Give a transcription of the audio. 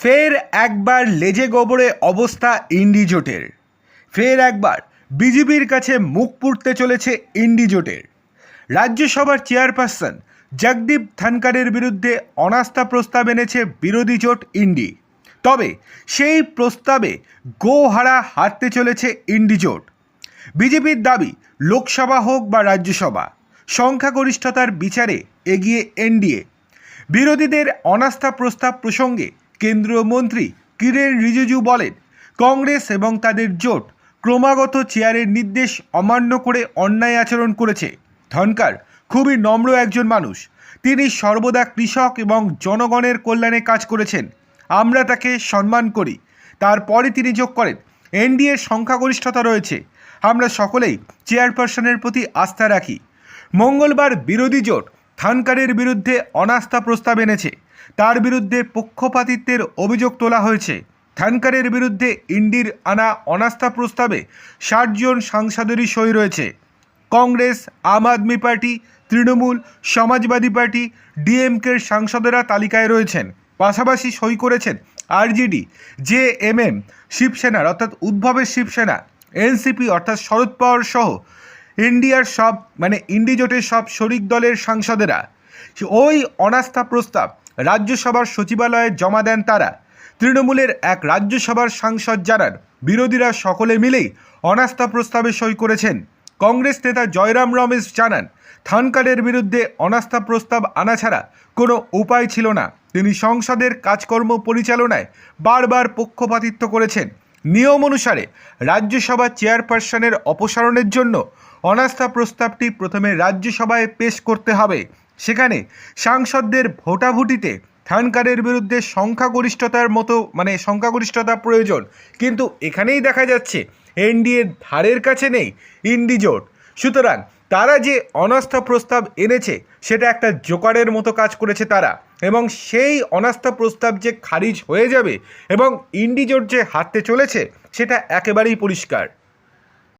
ফের একবার লেজে গোবরে অবস্থা ইন্ডি জোটের। ফের একবার বিজেপির কাছে মুখ পুড়তে চলেছে ইন্ডি জোটের। রাজ্যসভার চেয়ারপারসন জগদীপ ধনকরের বিরুদ্ধে অনাস্থা প্রস্তাব এনেছে বিরোধী জোট ইন্ডি। তবে সেই প্রস্তাবে গোহারা হারতে চলেছে ইন্ডি জোট। বিজেপির দাবি লোকসভা হোক বা রাজ্যসভা, সংখ্যাগরিষ্ঠতার বিচারে এগিয়ে এনডিএ। বিরোধীদের অনাস্থা প্রস্তাব প্রসঙ্গে কেন্দ্রীয় মন্ত্রী কিরেন রিজিজু বলেন, কংগ্রেস এবং তাদের জোট ক্রমাগত চেয়ারের নির্দেশ অমান্য করে অন্যায় আচরণ করেছে। ধনকার খুবই নম্র একজন মানুষ। তিনি সর্বদা কৃষক এবং জনগণের কল্যাণে কাজ করেছেন। আমরা তাকে সম্মান করি। তারপরে তিনি যোগ করেন। এনডিএ সংখ্যাগরিষ্ঠতা রয়েছে। আমরা সকলেই চেয়ারপারসনের প্রতি আস্থা রাখি। মঙ্গলবার বিরোধী জোট থানকারের বিরুদ্ধে অনাস্থা প্রস্তাব এনেছে। তার বিরুদ্ধে পক্ষপাতিত্বের অভিযোগ তোলা হয়েছে। থানকারের বিরুদ্ধে ইন্ডির আনা অনাস্থা প্রস্তাবে ষাটজন সাংসদেরই সই রয়েছে। কংগ্রেস, আম আদমি পার্টি, তৃণমূল, সমাজবাদী পার্টি, ডিএমকের সাংসদেরা তালিকায় রয়েছেন। পাশাপাশি সই করেছেন আরজেডি জে এম এম শিবসেনার অর্থাৎ উদ্ভবের শিবসেনা, এনসিপি অর্থাৎ শরদ পাওয়ার সহ ইন্ডিয়ার সব মানে ইন্ডি জোটের সব শরিক দলের সাংসদেরা, ওই অনাস্থা প্রস্তাব রাজ্যসভার সচিবালয়ে জমা দেন তারা। তৃণমূলের এক রাজ্যসভার সাংসদ জানান, বিরোধীরা সকলে মিলেই অনাস্থা প্রস্তাবে সই করেছেন। কংগ্রেস নেতা জয়রাম রমেশ জানান, থানকারের বিরুদ্ধে অনাস্থা প্রস্তাব আনা ছাড়া কোনো উপায় ছিল না। তিনি সংসদের কাজকর্ম পরিচালনায় বারবার পক্ষপাতিত্ব করেছেন। নিয়ম অনুসারে রাজ্যসভা চেয়ারপারসনের অপসারণের জন্য অনাস্থা প্রস্তাবটি প্রথমে রাজ্যসভায় পেশ করতে হবে। সেখানে সাংসদদের ভোটাভুটিতে থানকারের বিরুদ্ধে সংখ্যাগরিষ্ঠতার মতো মানে সংখ্যাগরিষ্ঠতা প্রয়োজন। কিন্তু এখানেই দেখা যাচ্ছে এনডিএর ধারের কাছে নেই, ইন্ডি জোট। সুতরাং তারা যে অনাস্থা প্রস্তাব এনেছে, সেটা একটা জোকারের মতো কাজ করেছে তারা। এবং সেই অনাস্থা প্রস্তাব যে খারিজ হয়ে যাবে এবং ইন্ডিজোর যে হারতে চলেছে, সেটা একেবারেই পরিষ্কার।